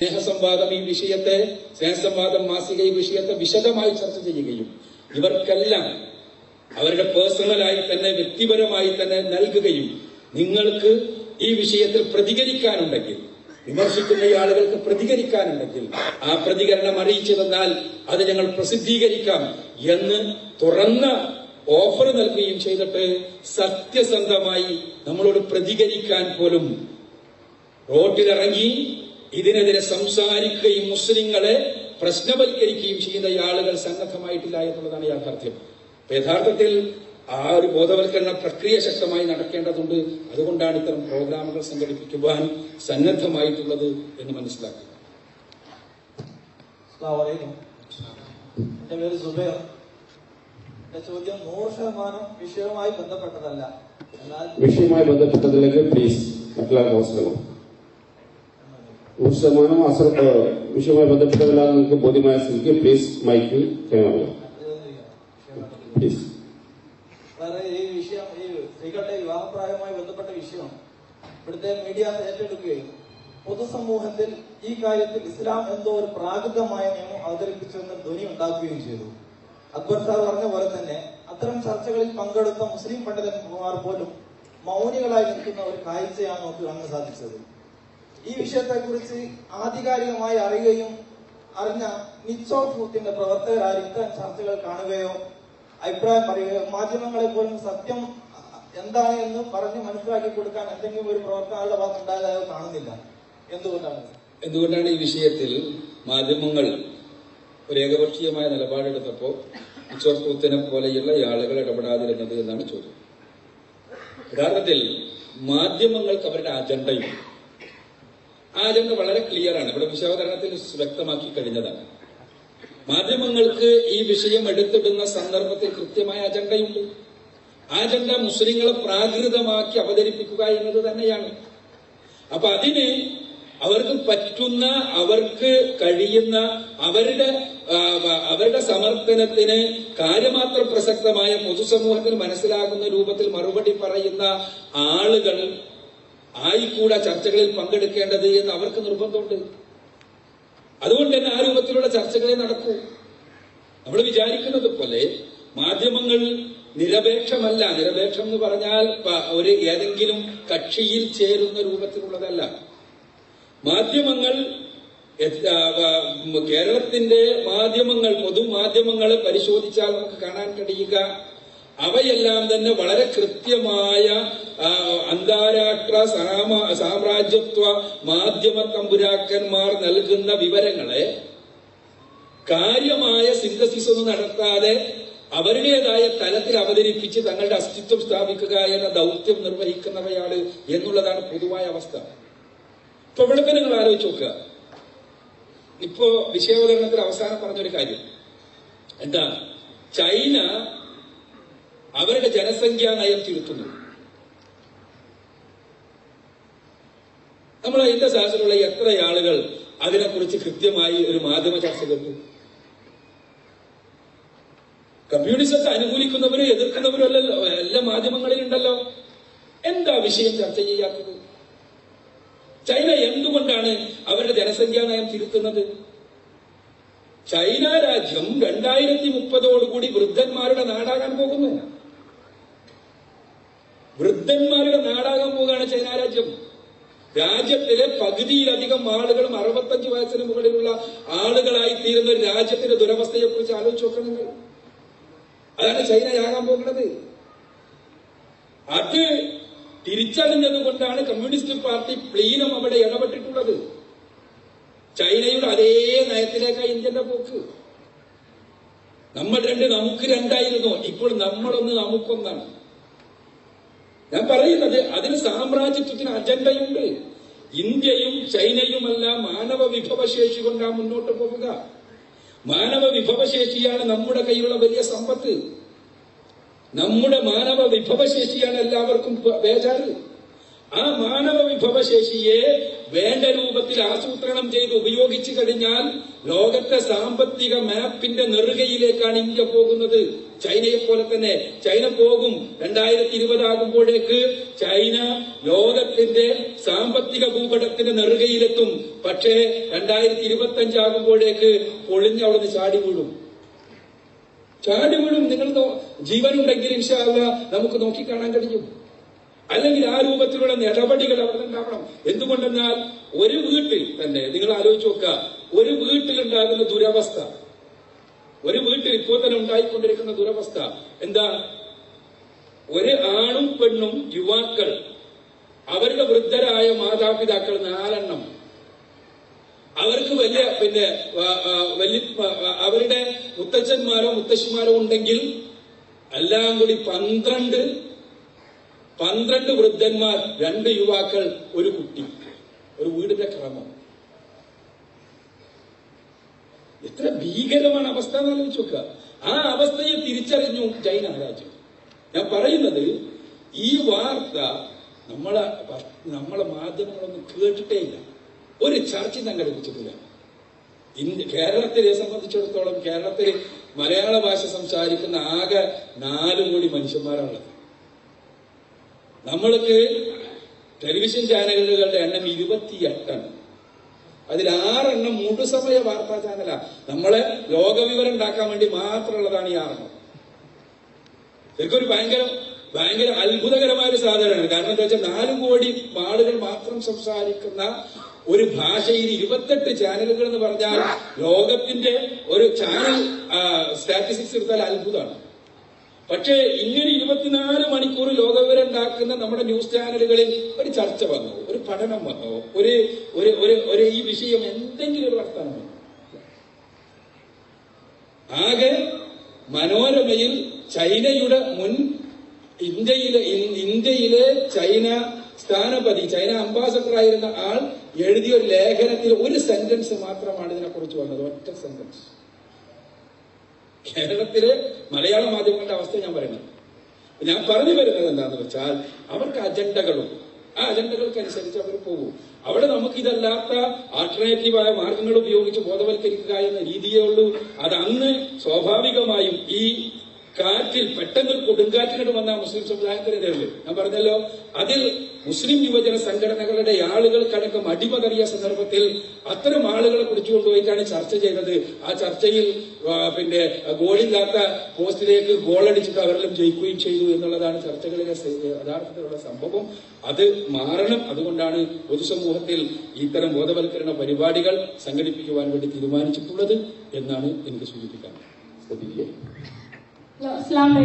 സ്നേഹസംവാദം ഈ വിഷയത്തെ സ്നേഹസംവാദം മാസിക ഈ വിഷയത്തെ വിശദമായി ചർച്ച ചെയ്യുകയും ഇവർക്കെല്ലാം അവരുടെ പേഴ്സണലായി തന്നെ വ്യക്തിപരമായി തന്നെ നൽകുകയും നിങ്ങൾക്ക് ഈ വിഷയത്തിൽ പ്രതികരിക്കാനുണ്ടെങ്കിൽ വിമർശിക്കുന്ന ആളുകൾക്ക് പ്രതികരിക്കാനുണ്ടെങ്കിൽ ആ പ്രതികരണം അറിയിച്ചു തന്നാൽ അത് ഞങ്ങൾ പ്രസിദ്ധീകരിക്കാം എന്ന് തുറന്ന ഓഫർ നൽകുകയും ചെയ്തിട്ട് സത്യസന്ധമായി നമ്മളോട് പ്രതികരിക്കാൻ പോലും റോഡിലിറങ്ങി ഇതിനെതിരെ സംസാരിക്കുകയും മുസ്ലിങ്ങളെ പ്രശ്നവൽക്കരിക്കുകയും ചെയ്യുന്ന ആളുകൾ സന്നദ്ധമായിട്ടില്ല എന്നുള്ളതാണ് യാഥാർത്ഥ്യം. അപ്പൊ യഥാർത്ഥത്തിൽ ആ ഒരു ബോധവൽക്കരണ പ്രക്രിയ ശക്തമായി നടക്കേണ്ടതുണ്ട്. അതുകൊണ്ടാണ് ഇത്തരം പ്രോഗ്രാമുകൾ സംഘടിപ്പിക്കുവാൻ സന്നദ്ധമായിട്ടുള്ളത് എന്ന് മനസ്സിലാക്കുക. എന്റെ പേര് സുബേർ. എന്റെ ചോദ്യം നൂറ് ശതമാനം വിഷയവുമായി ബന്ധപ്പെട്ടതല്ല. എന്നാൽ വിഷയവുമായി ബന്ധപ്പെട്ടതിലേക്ക് പ്ലീസ് മറ്റുള്ള ശതമാനം വിഷയവുമായി ബന്ധപ്പെട്ടതല്ലാതെ നിങ്ങൾക്ക് ബോധ്യമായ സ്ഥിതിക്ക് പ്ലീസ് മൈക്ക് കൈമാറുക ഈ വിഷയം വിവാഹപ്രായവുമായി ബന്ധപ്പെട്ട വിഷയം ഇവിടുത്തെ മീഡിയ ഏറ്റെടുക്കുകയും പൊതുസമൂഹത്തിൽ ഈ കാര്യത്തിൽ ഇസ്ലാം എന്തോ ഒരു പ്രാകൃതമായ നിയമം അവതരിപ്പിച്ചുവെന്ന ധ്വനി ഉണ്ടാക്കുകയും ചെയ്തു. അക്ബർ സാർ പറഞ്ഞ പോലെ തന്നെ അത്തരം ചർച്ചകളിൽ പങ്കെടുത്ത മുസ്ലിം പണ്ഡിതന്മാർ പോലും മൗനികളായി നിൽക്കുന്ന ഒരു കാഴ്ചയാണ് നമുക്ക് കാണാൻ സാധിച്ചത്. ഈ വിഷയത്തെക്കുറിച്ച് ആധികാരികമായി അറിയുകയും അറിഞ്ഞ നിച്ചോ ഫൂത്തിന്റെ പ്രവർത്തകരായി ഇത്തരം ചർച്ചകൾ കാണുകയോ അഭിപ്രായം പറയുകയോ മാധ്യമങ്ങളെ പോലും സത്യം എന്താണ് എന്ന് പറഞ്ഞ് മനസ്സിലാക്കി കൊടുക്കാൻ എന്തെങ്കിലും ഒരു പ്രവർത്തനങ്ങളുടെ ഭാഗത്ത് ഉണ്ടായതായോ കാണുന്നില്ല. എന്തുകൊണ്ടാണ്? എന്തുകൊണ്ടാണ് ഈ വിഷയത്തിൽ മാധ്യമങ്ങൾ ഒരു ഏകപക്ഷീയമായ നിലപാടെടുത്തപ്പോ ഇച്ചോർത്തൂത്തിനെ പോലെയുള്ള ഈ ആളുകൾ ഇടപെടാതിരുന്നത് എന്നാണ് ചോദ്യം. യഥാർത്ഥത്തിൽ മാധ്യമങ്ങൾക്ക് അവരുടെ അജണ്ടയുണ്ട് ആ അജണ്ട വളരെ ക്ലിയർ ആണ്. ഇവിടെ വിശാവതരണത്തിൽ വ്യക്തമാക്കി കഴിഞ്ഞതാണ്. മാധ്യമങ്ങൾക്ക് ഈ വിഷയം എടുത്തിടുന്ന സന്ദർഭത്തിൽ കൃത്യമായ അജണ്ടയുണ്ട്. അജണ്ട മുസ്ലിങ്ങളെ പ്രാകൃതമാക്കി അവതരിപ്പിക്കുക എന്നത് തന്നെയാണ്. അപ്പൊ അതിന് അവർക്ക് പറ്റുന്ന അവർക്ക് കഴിയുന്ന അവരുടെ അവരുടെ സമർത്ഥനത്തിന് കാര്യമാത്ര പ്രസക്തമായ പൊതുസമൂഹത്തിന് മനസ്സിലാകുന്ന രൂപത്തിൽ മറുപടി പറയുന്ന ആളുകൾ ആയിക്കൂടാ ചർച്ചകളിൽ പങ്കെടുക്കേണ്ടത് എന്ന് അവർക്ക് നിർബന്ധമുണ്ട്. അതുകൊണ്ട് തന്നെ ആ രൂപത്തിലുള്ള ചർച്ചകളെ നടക്കൂ. നമ്മൾ വിചാരിക്കുന്നത് പോലെ മാധ്യമങ്ങൾ നിരപേക്ഷമല്ല. നിരപേക്ഷം എന്ന് പറഞ്ഞാൽ ഒരു ഏതെങ്കിലും കക്ഷിയിൽ ചേരുന്ന രൂപത്തിലുള്ളതല്ല. മാധ്യമങ്ങൾ കേരളത്തിന്റെ മാധ്യമങ്ങൾ പൊതുമാധ്യമങ്ങളെ പരിശോധിച്ചാൽ നമുക്ക് കാണാൻ കഴിയുക. അവയെല്ലാം തന്നെ വളരെ കൃത്യമായ അന്താരാഷ്ട്ര സാമ- സാമ്രാജ്യത്വ മാധ്യമ തമ്പുരാക്കന്മാർ നൽകുന്ന വിവരങ്ങളെ കാര്യമായ സിന്തസിസ് ഒന്നും നടത്താതെ അവരുടേതായ തലത്തിൽ അവതരിപ്പിച്ച് തങ്ങളുടെ അസ്തിത്വം സ്ഥാപിക്കുക എന്ന ദൗത്യം നിർവഹിക്കുന്നവയാണ് എന്നുള്ളതാണ് പൊതുവായ അവസ്ഥ. ഇപ്പൊ ഇവിടെ നിങ്ങൾ ആലോചിച്ച് നോക്കുക. ഇപ്പോ വിഷയാവതരണത്തിൽ അവസാനം പറഞ്ഞൊരു കാര്യം. എന്താ? ചൈന അവരുടെ ജനസംഖ്യാ നയം തിരുത്തുന്നു നമ്മൾ അതിന്റെ സാഹചര്യമുള്ള എത്ര ആളുകൾ അതിനെക്കുറിച്ച് കൃത്യമായി ഒരു മാധ്യമ ചർച്ച കേട്ടു കമ്മ്യൂണിസത്തെ അനുകൂലിക്കുന്നവരും എതിർക്കുന്നവരും അല്ലല്ലോ എല്ലാ മാധ്യമങ്ങളിലുണ്ടല്ലോ. എന്താ വിഷയം ചർച്ച ചെയ്യാത്തത്? ചൈന എന്തുകൊണ്ടാണ് അവരുടെ ജനസംഖ്യാ നയം തിരുത്തുന്നത് ചൈന രാജ്യം രണ്ടായിരത്തി മുപ്പതോടുകൂടി വൃദ്ധന്മാരുടെ നാടാകാൻ പോകുന്നു. വൃദ്ധന്മാരുടെ നാടാകാൻ പോവുകയാണ് ചൈന രാജ്യം. രാജ്യത്തിലെ പകുതിയിലധികം ആളുകളും അറുപത്തഞ്ച് വയസ്സിന് മുകളിലുള്ള ആളുകളായി തീരുന്ന ഒരു രാജ്യത്തിന്റെ ദുരവസ്ഥയെ കുറിച്ച് ആലോചിച്ച് നോക്കണം നിങ്ങൾ. അതാണ് ചൈനയാകാൻ പോകുന്നത്. അത് തിരിച്ചറിഞ്ഞത് കൊണ്ടാണ് കമ്മ്യൂണിസ്റ്റ് പാർട്ടി പ്ലീനം അവിടെ ഇടപെട്ടിട്ടുള്ളത്. ചൈനയുടെ അതേ നയത്തിലേക്കാണ് ഇന്ത്യന്റെ പോക്ക്. നമ്മൾ രണ്ട് നമുക്ക് രണ്ടായിരുന്നു. ഇപ്പോൾ നമ്മളൊന്ന് നമുക്കൊന്നാണ്. ഞാൻ പറയുന്നത് അതിന് സാമ്രാജ്യത്വത്തിന് അജണ്ടയുണ്ട്. ഇന്ത്യയും ചൈനയുമെല്ലാം മാനവ വിഭവശേഷി കൊണ്ടാണ് മുന്നോട്ട് പോവുക. മാനവ വിഭവശേഷിയാണ് നമ്മുടെ കയ്യിലുള്ള വലിയ സമ്പത്ത്. നമ്മുടെ മാനവ വിഭവശേഷിയാണ് എല്ലാവർക്കും വേചാറ് ആ മാനവ വിഭവശേഷിയെ വേണ്ട രൂപത്തിൽ ആസൂത്രണം ചെയ്ത് ഉപയോഗിച്ചു കഴിഞ്ഞാൽ ലോകത്തെ സാമ്പത്തിക മാപ്പിന്റെ നെറുകയിലേക്കാണ് ഇന്ത്യ പോകുന്നത്. ചൈനയെ പോലെ തന്നെ ചൈന പോകും. രണ്ടായിരത്തി ഇരുപതാകുമ്പോഴേക്ക് ചൈന ലോകത്തിന്റെ സാമ്പത്തിക ഭൂപടത്തിന്റെ നെറുകയിലെത്തും. പക്ഷേ രണ്ടായിരത്തി ഇരുപത്തി അഞ്ചാകുമ്പോഴേക്ക് പൊളിഞ്ഞ് അവിടുന്ന് ചാടി വീഴും. ചാടി വീഴും. നിങ്ങൾ ജീവനുണ്ടെങ്കിൽ ഇൻഷാല്ല നമുക്ക് നോക്കിക്കാണാൻ കഴിയും അല്ലെങ്കിൽ ആ രൂപത്തിലുള്ള നടപടികൾ അവിടെ ഉണ്ടാവണം. എന്തുകൊണ്ടെന്നാൽ ഒരു വീട്ടിൽ തന്നെ നിങ്ങൾ ആലോചിച്ച് നോക്കുക ഒരു വീട്ടിലുണ്ടാകുന്ന ദുരവസ്ഥ ഒരു വീട്ടിൽ ഇപ്പോൾ തന്നെ ഉണ്ടായിക്കൊണ്ടിരിക്കുന്ന ദുരവസ്ഥ. എന്താ? ഒരു ആണും പെണ്ണും യുവാക്കൾ അവരുടെ വൃദ്ധരായ മാതാപിതാക്കൾ നാലെണ്ണം. അവർക്ക് വലിയ പിന്നെ വലിയ അവരുടെ മുത്തച്ഛന്മാരോ മുത്തശ്ശിമാരോ ഉണ്ടെങ്കിൽ എല്ലാം കൂടി പന്ത്രണ്ട് പന്ത്രണ്ട് വൃദ്ധന്മാർ രണ്ട് യുവാക്കൾ ഒരു കുട്ടി. ഒരു വീടിന്റെ ക്രമം. എത്ര ഭീകരമാണ് അവസ്ഥ എന്ന് ആലോചിച്ച് നോക്കുക ആ അവസ്ഥയെ തിരിച്ചറിഞ്ഞു ചൈന രാജ്യം ഞാൻ പറയുന്നത് ഈ വാർത്ത നമ്മളെ നമ്മളെ മാധ്യമങ്ങളൊന്നും കേട്ടിട്ടേ ഇല്ല. ഒരു ചർച്ച സംഘടിപ്പിച്ചിട്ടില്ല ഇന്ത്യ കേരളത്തിലെ സംബന്ധിച്ചിടത്തോളം കേരളത്തിൽ മലയാള ഭാഷ സംസാരിക്കുന്ന ആകെ നാല് കോടി മനുഷ്യന്മാരാണുള്ളത്. നമ്മൾക്ക് ടെലിവിഷൻ ചാനലുകളുടെ എണ്ണം ഇരുപത്തിയെട്ടാണ്. അതിൽ ആറെണ്ണം മുഴുസമയ വാർത്താ ചാനലാ. നമ്മളെ ലോകവിവരം ഉണ്ടാക്കാൻ വേണ്ടി മാത്രമുള്ളതാണ് ഈ ആറെണ്ണം. ശരിക്കും ഒരു ഭയങ്കര ഭയങ്കര അത്ഭുതകരമായ ഒരു സാധനമാണ്. കാരണം എന്താ വെച്ചാൽ നാല് കോടി ആളുകൾ മാത്രം സംസാരിക്കുന്ന ഒരു ഭാഷയിൽ ഇരുപത്തെട്ട് ചാനലുകൾ എന്ന് പറഞ്ഞാൽ ലോകത്തിന്റെ ഒരു ചാനൽ സ്റ്റാറ്റിസ്റ്റിക്സ് എടുത്താൽ അത്ഭുതമാണ്. പക്ഷേ ഇങ്ങനെ ഇരുപത്തിനാല് മണിക്കൂർ ലോകവിവരം ഉണ്ടാക്കുന്ന നമ്മുടെ ന്യൂസ് ചാനലുകളിൽ ഒരു ചർച്ച വന്നു. പഠനം വന്നോ? ഒരു ഒരു ഒരു ഒരു ഈ വിഷയം എന്തെങ്കിലും ഒരു വർത്തമാനം വന്നു? ആകെ മനോരമയിൽ ചൈനയുടെ മുൻ ഇന്ത്യയിലെ ഇന്ത്യയിലെ ചൈന സ്ഥാനപതി ചൈന അംബാസഡർ ആയിരുന്ന ആൾ എഴുതിയ ഒരു ലേഖനത്തിൽ ഒരു സെന്റൻസ് മാത്രമാണ് ഇതിനെക്കുറിച്ച് വന്നത്. ഒറ്റ സെന്റൻസ് കേരളത്തിലെ മലയാള മാധ്യമങ്ങളുടെ അവസ്ഥ ഞാൻ പറയുന്നത് ഞാൻ പറഞ്ഞു വരുന്നത് എന്താണെന്ന് വെച്ചാൽ അവർക്ക് അജണ്ടകളുണ്ട് ആ അജണ്ടകൾക്കനുസരിച്ച് അവർ പോകും. അവിടെ നമുക്ക് ഇതല്ലാത്ത ആൾട്ടർനേറ്റീവായ മാർഗങ്ങൾ ഉപയോഗിച്ച് ബോധവൽക്കരിക്കുക എന്ന രീതിയേ ഉള്ളൂ. അത് അന്ന് സ്വാഭാവികമായും ഈ കാറ്റിൽ പെട്ടെന്ന് കൊടുങ്കാറ്റിനോട് വന്ന മുസ്ലിം സമുദായത്തിനെതിരല്ലേ ഞാൻ പറഞ്ഞല്ലോ അതിൽ മുസ്ലിം യുവജന സംഘടനകളുടെ ആളുകൾക്കടക്കം അടിമതറിയ സന്ദർഭത്തിൽ അത്തരം ആളുകളെ കുറിച്ച് കൊണ്ടുപോയിട്ടാണ് ചർച്ച ചെയ്തത്. ആ ചർച്ചയിൽ പിന്നെ ഗോളില്ലാത്ത പോസ്റ്റിലേക്ക് ഗോളടിച്ചിട്ട് അവരെല്ലാം ജയിക്കുകയും ചെയ്തു എന്നുള്ളതാണ് ചർച്ചകളിലെ യഥാർത്ഥത്തിലുള്ള സംഭവം. അത് മാറണം. അതുകൊണ്ടാണ് പൊതുസമൂഹത്തിൽ ഇത്തരം ബോധവൽക്കരണ പരിപാടികൾ സംഘടിപ്പിക്കുവാൻ വേണ്ടി തീരുമാനിച്ചിട്ടുള്ളത് എന്നാണ് എനിക്ക് സൂചിപ്പിക്കാൻ Hello, Assalamu